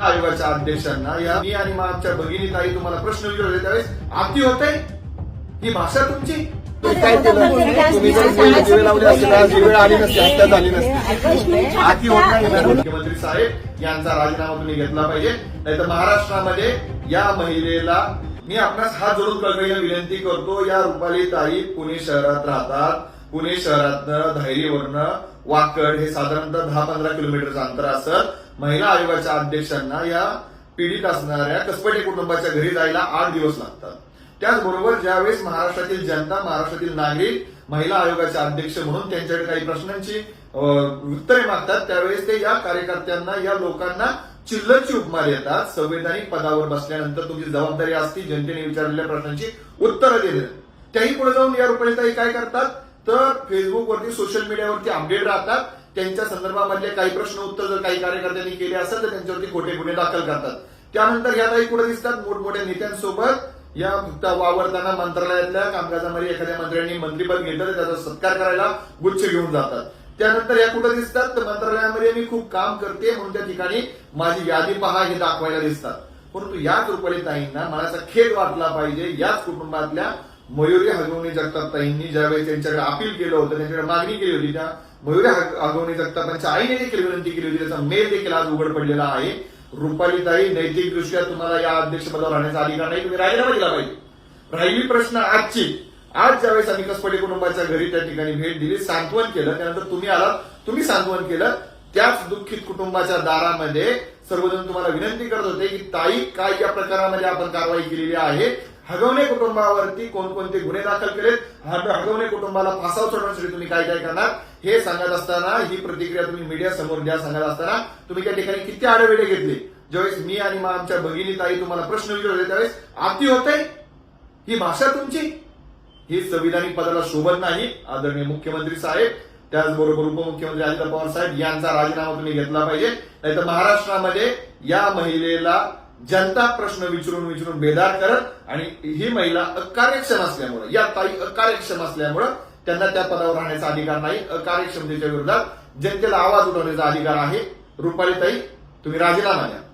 आयोगाच्या अध्यक्षांना या मी आणि आमच्या भगिनी ताई तुम्हाला प्रश्न विचारले त्यावेळेस आती होते. ही भाषा तुमची? तुम्ही काय केलं? तुम्ही जर पहिले दिवे लावले असते ना ही वेळ आली नसती हत्या झाली नसती. आती होत नाही. ना. मुख्यमंत्री साहेब यांचा राजीनामा तुम्ही घेतला पाहिजे. नाहीतर महाराष्ट्रामध्ये या महिलेला मी आपणास हात जोडून कळकळीने विनंती करतो या रुपाली ताई पुणे शहरात राहतात. पुणे शहरातनं धायरीवरनं वाकड हे साधारणतः दहा पंधरा किलोमीटरचं अंतर असत. महिला आयोगाच्या अध्यक्षांना या पीडित असणाऱ्या कसपटे कुटुंबाच्या घरी जायला आठ दिवस लागतात. त्याचबरोबर ज्यावेळेस महाराष्ट्रातील जनता महाराष्ट्रातील नागरिक महिला आयोगाचे अध्यक्ष म्हणून त्यांच्याकडे काही प्रश्नांची उत्तरे मागतात त्यावेळेस ते या कार्यकर्त्यांना या लोकांना चिल्लरची उपमा देतात. संवैधानिक पदावर बसल्यानंतर तुमची जबाबदारी असती जनतेने विचारलेल्या प्रश्नांची उत्तरं देणं. त्याही पुढे जाऊन या रुपये काय करतात? तर फेसबुकवरती सोशल मीडियावरती अपडेट राहतात. त्यांच्या संदर्भामधले काही प्रश्न उत्तर जर काही कार्यकर्त्यांनी केले असेल तर त्यांच्यावरती खोटे गुन्हे दाखल करतात. त्यानंतर या काही कुठे दिसतात? मोठमोठ्या नेत्यांसोबत या वावरताना मंत्रालयातल्या कामकाजामध्ये एखाद्या मंत्र्यांनी मंत्रीपद घेतलं तर त्याचा सत्कार करायला गुच्छ घेऊन जातात. त्यानंतर या कुठं दिसतात? तर मंत्रालयामध्ये मी खूप काम करते म्हणून त्या ठिकाणी माझी यादी पहा हे दाखवायला दिसतात. परंतु याच मला मनाचा खेद वाटला पाहिजे याच कुटुंबातल्या मयुरी हगवणी जगतापताईंनी ज्यावेळी त्यांच्याकडे अपील केलं होतं त्यांच्याकडे मागणी केली होती त्या मयुरी हग- हगवणी जगतापांच्या आईने देखील विनंती केली होती त्याचा मेल देखील आज उघड पडलेला आहे. रुपालीताई नैतिकदृष्ट्या तुम्हाला या अध्यक्षपदावर राहण्याचा अधिकार नाही तुम्ही राजीनामा दिला पाहिजे. राहिली प्रश्न आजची. आज ज्यावेळेस आम्ही कसपटे कुटुंबाच्या घरी त्या ठिकाणी भेट दिली सांत्वन केलं त्यानंतर तुम्ही आलात तुम्ही सांत्वन केलं त्याच दुःखित कुटुंबाच्या दारामध्ये सर्वजण तुम्हाला विनंती करत होते की ताई काय या प्रकारामध्ये आपण कारवाई केलेली आहे? हगवणे कुटुंबावरती कोणकोणते गुन्हे दाखल केलेत? हगवणे कुटुंबाला फासाव चढवण्यासाठी तुम्ही काय काय करणार? हे सांगत असताना ही प्रतिक्रिया तुम्ही मीडिया समोर द्या सांगत असताना तुम्ही त्या ठिकाणी किती आडेवेडे घेतले? ज्यावेळेस मी आणि मग आमच्या भगिनी ताई तुम्हाला प्रश्न विचारले त्यावेळेस आती होते? ही भाषा तुमची? ही संविधानिक पदाला शोभत नाही आदरणीय मुख्यमंत्री साहेब. त्याचबरोबर उपमुख्यमंत्री अजित पवार साहेब यांचा राजीनामा तुम्ही घेतला पाहिजे. नाहीतर महाराष्ट्रामध्ये या महिलेला जनता प्रश्न विचारून विचारून बेदार करत आणि ही महिला अकार्यक्षम असल्यामुळे या ताई अकार्यक्षम असल्यामुळं त्यांना त्या पदावर राहण्याचा अधिकार नाही. अकार्यक्षमतेच्या विरोधात जनतेला आवाज उठवण्याचा अधिकार आहे. रुपाली ताई तुम्ही राजीनामा द्या.